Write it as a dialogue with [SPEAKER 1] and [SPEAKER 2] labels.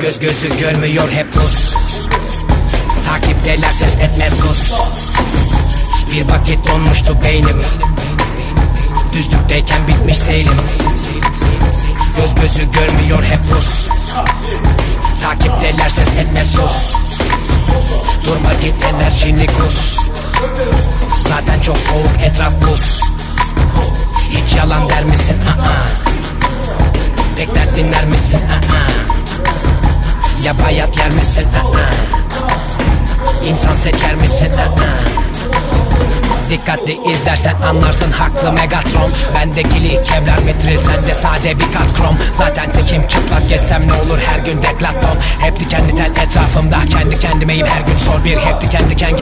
[SPEAKER 1] Göz gözü görmüyor hep pus Takipteler ses etmez sus. Bir vakit donmuştu beynim. Düzlükteyken bitmiş seyrim Göz gözü görmüyor hep pus Durma git enerjini kus Zaten çok soğuk etraf buz Hiç yalan der misin? Aa. Bekler dinler misin? Aa. Ya bayat yer misin? Aa. İnsan seçer misin? Aa. Dikkatli izlersen anlarsın haklı Megatron. Bendeki kevlar metril sende sade bir kat krom. Zaten tekim çıplak gezsem ne olur her gün deklaton Hep dikenli tel etrafımda kendi kendimeyim her gün sor bir. Hep diken diken